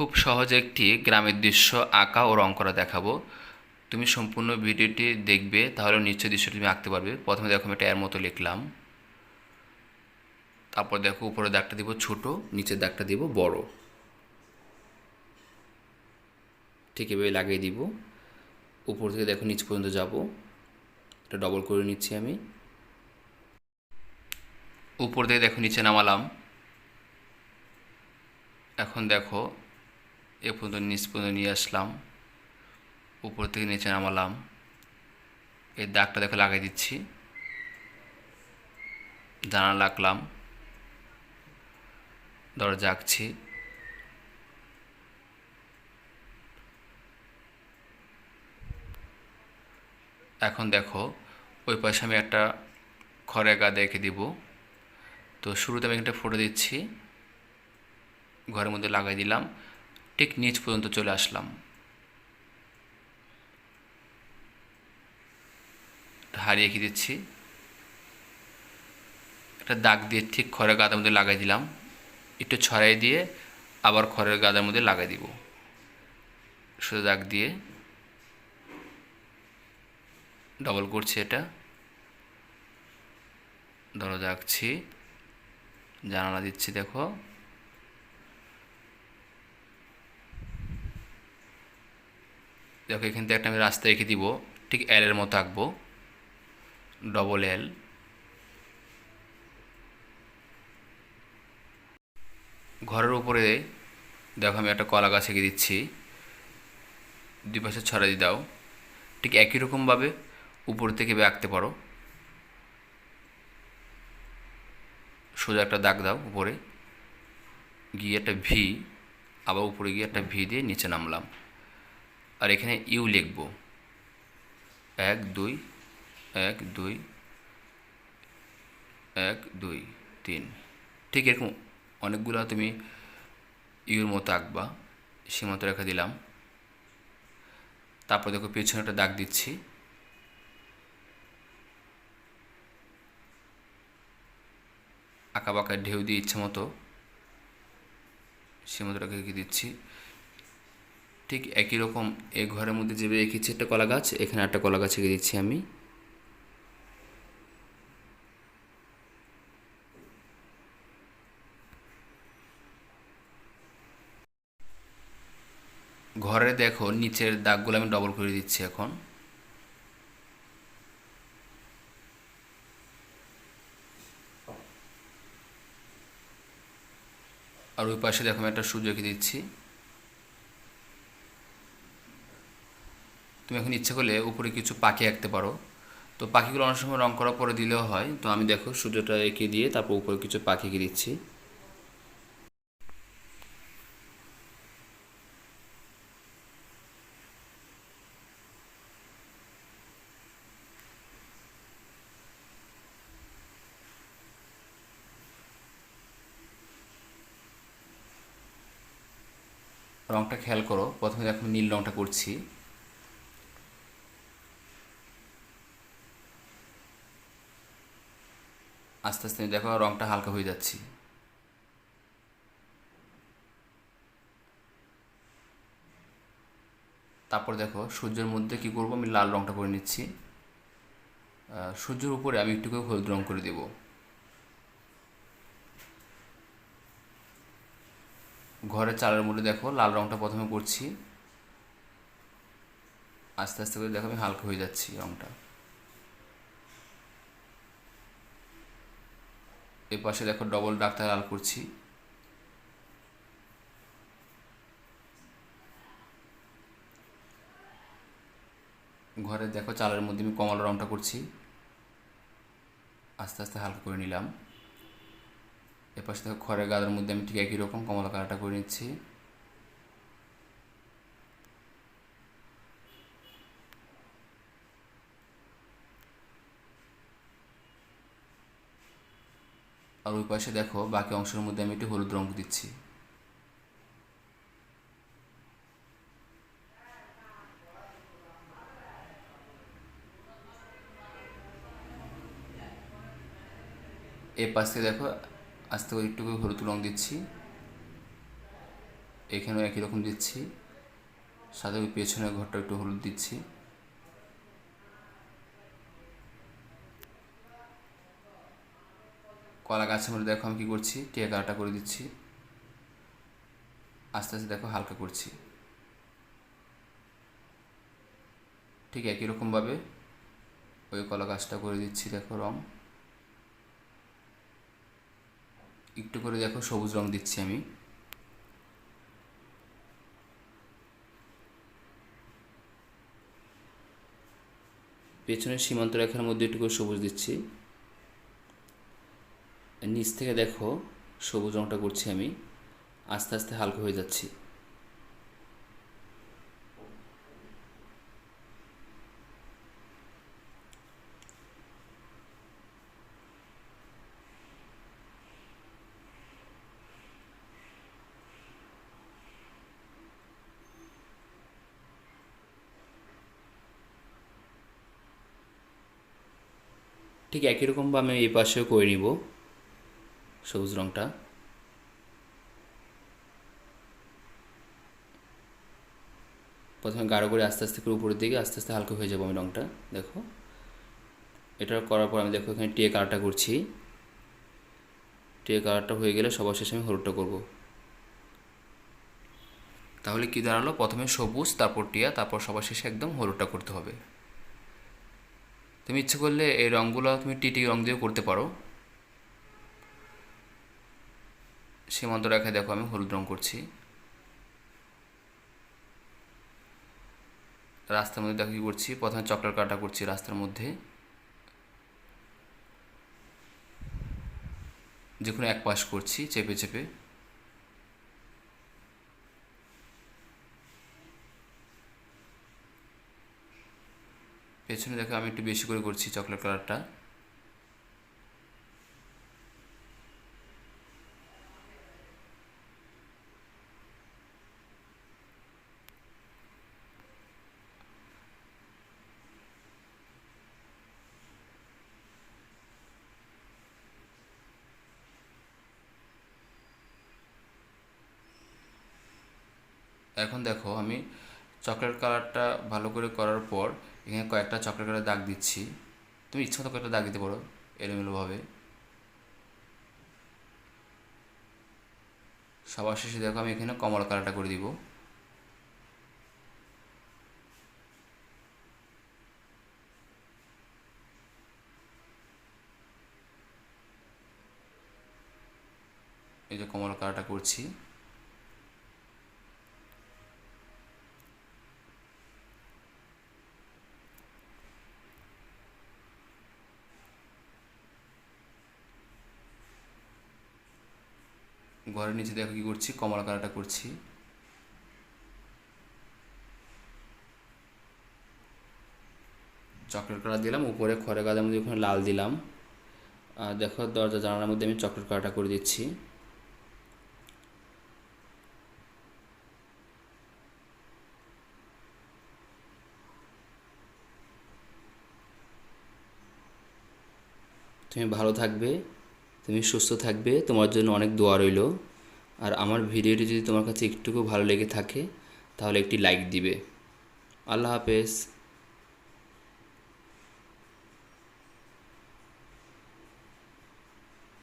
খুব সহজে একটি গ্রামের দৃশ্য আঁকা ও রং করা দেখাবো। তুমি সম্পূর্ণ ভিডিওটি দেখবে, তাহলে নিশ্চয় দৃশ্যটি তুমি আঁকতে পারবে। প্রথমে দেখো আমি এর মতো লিখলাম। তারপর দেখো উপরের দাগটা দিব ছোট, নিচের দাগটা দিব বড়। ঠিক এভাবে লাগিয়ে দিব। উপর থেকে দেখো নিচ পর্যন্ত যাব। এটা ডবল করে নিচ্ছি আমি। উপর থেকে দেখো নিচে নামালাম। এখন দেখো এ পর্যন্ত নিচ পর্যন্ত নিয়ে আসলাম। উপর থেকে নিচে নামালাম। এই দাগটা দেখো লাগিয়ে দিচ্ছি। জানা লাগলাম দরজা আঁকছি। এখন দেখো, ওই পাশে আমি একটা খড়ের গা দেখে দিব। তো শুরুতে আমি একটা ফটো দিচ্ছি। ঘরের মধ্যে লাগাই দিলাম। ঠিক নিচ পর্যন্ত চলে আসলাম। হারিয়ে কি দিচ্ছি? একটা দাগ দিয়ে ঠিক খড়ের গাদার মধ্যে লাগাই দিলাম। একটু ছড়াই দিয়ে আবার খড়ের গাদার মধ্যে লাগাই দিব। শুধু দাগ দিয়ে। ডবল করছি এটা। ধরো আঁকছি। জানালা দিচ্ছি, দেখো। দেখো এখান থেকে একটা আমি রাস্তা রেখে দিব। ঠিক এল এর মতো আঁকবো। ডবল এল ঘরের উপরে দেখো আমি একটা কলা গাছ এঁকে দিচ্ছি। দুই পাশে ছড়া দিয়ে দাও। ঠিক একই রকমভাবে উপর থেকে আঁকতে পারো। সোজা একটা দাগ দাও উপরে। গিয়ে একটা ভি আবার উপরে গিয়ে একটা ভি দিয়ে নিচে নামলাম। আর এখানে ইউ লিখব। এক, দুই এক দুই এক, দুই, তিন। ঠিক এরকম অনেকগুলো তুমি ইউর মতো আঁকবা, সীমান্ত রেখা দিলাম। তারপর দেখো পেছনে একটা দাগ দিচ্ছি। আঁকা বাঁকা ঢেউ দিয়ে ইচ্ছে মতো সীমান্তটাকে এঁকে দিচ্ছি? ঠিক একই রকম এই ঘরের মধ্যে যেভাবে এঁকেছি একটা কলা গাছ, এখানে একটা কলা গাছ এঁকে দিচ্ছি আমি। ঘরে দেখো নিচের দাগগুলো আমি ডবল করে দিচ্ছি এখন। আর ওই পাশে দেখো আমি একটা সূর্য এঁকে দিচ্ছি। তুমি এখন ইচ্ছে করলে উপরে কিছু পাখি আঁকতে পারো। তো পাখিগুলো অনেক সময় রং করা পরে দিলেও হয়। তো আমি দেখো সূর্যটা এঁকে দিয়ে তারপর উপরে কিছু পাখি এঁকে দিচ্ছি। রংটা খেয়াল করো। প্রথমে দেখো নীল রংটা করছি। আস্তে আস্তে দেখো রংটা হালকা হয়ে যাচ্ছে। তারপর দেখো সূর্যের মধ্যে কি করব? আমি লাল রংটা করে নিচ্ছি। সূর্যের উপরে আমি একটু করে হলুদ রং করে দেব। ঘরের চালের মধ্যে দেখো লাল রংটা প্রথমে করছি। আস্তে আস্তে করে দেখো আমি হালকা হয়ে যাচ্ছি রংটা। এ পাশে দেখো ডবল ডাক্তার লাল করছি ঘরে দেখো চালের মধ্যে আমি কমলা রংটা করছি। আস্তে আস্তে হালকা করে নিলাম। এপাশে পাশে দেখো খড়ের গাদার মধ্যে আমি ঠিক একই রকম কমলা কালারটা করে নিচ্ছি। ওই পাশে দেখো, বাকি অংশের মধ্যে আমি একটু হলুদ রঙ দিচ্ছি। এ পাশ থেকে দেখো, আস্তে করে একটু হলুদ রঙ দিচ্ছি। এখানেও একই রকম দিচ্ছি। সাথে পেছনের ঘরটা একটু হলুদ দিচ্ছি। কলা গাছের মধ্যে দেখো আমি কী করছি, টিয়া কাটা করে দিচ্ছি। আস্তে আস্তে দেখো হালকা করছি। ঠিক একই রকমভাবে ওই কলা গাছটা করে দিচ্ছি, দেখো রং। একটু করে দেখো সবুজ রং দিচ্ছি আমি। পেছনের সীমান্ত রেখার মধ্যে একটু করে সবুজ দিচ্ছি। নিচ থেকে দেখো, সবুজ রংটা করছি আমি। আস্তে আস্তে হালকা হয়ে যাচ্ছি। ঠিক একই রকমভাবে আমি এই পাশেও করে নিব। সবুজ রংটা। প্রথমে গাঢ় করে আস্তে আস্তে করে উপরের দিকে আস্তে আস্তে হালকা হয়ে যাব আমি রংটা, দেখো। এটা করার পর আমি দেখো এখানে টিয়ে কালারটা করছি। টিয়ে কালারটা হয়ে গেলে সবার শেষে আমি হলুদটা করব। তাহলে কি দাঁড়াল? প্রথমে সবুজ, তারপর টিয়া, তারপর সবার শেষে একদম হলুদটা করতে হবে। তুমি ইচ্ছে করলে এই রঙগুলো তুমি টিটি রং দিয়েও করতে পারো। সীমান্ত রেখায় দেখো, আমি হলুদ রং করছি। রাস্তার মধ্যে দেখো কী করছি? প্রথমে চকলেট কাটা করছি রাস্তার মধ্যে। যে কোনো এক পাশ করছি, চেপে চেপে। পেছনে দেখো আমি একটু বেশি করে করছি চকলেট কালারটা এখন দেখো আমি চকলেট কালারটা ভালো করে করার পর এখানে কয়েকটা চকলেট কালার দাগ দিচ্ছি। তুমি ইচ্ছা মতো কয়েকটা দাগ দিতে পারো এলোমেলোভাবে। সবার শেষে দেখো আমি এখানে কমলা কালারটা করে দিব। এই যে কমলা কালারটা করছি। ঘরের নিচে দেখো কী করছি, কমলা কালারটা করছি। চকলেট কালার দিলাম, উপরে খড়ে গাদার মধ্যে ওখানে লাল দিলাম। আর দেখো দরজা, জানালার মধ্যে আমি চকলেট কালারটা করে দিচ্ছি। তুমি ভালো থাকবে। তুমি সুস্থ থাকবে, তোমার জন্য অনেক দোয়া রইল। আর আমার ভিডিওটি যদি তোমার কাছে একটুকু ভালো লেগে থাকে, তাহলে একটি লাইক দিবে। আল্লাহ হাফেজ।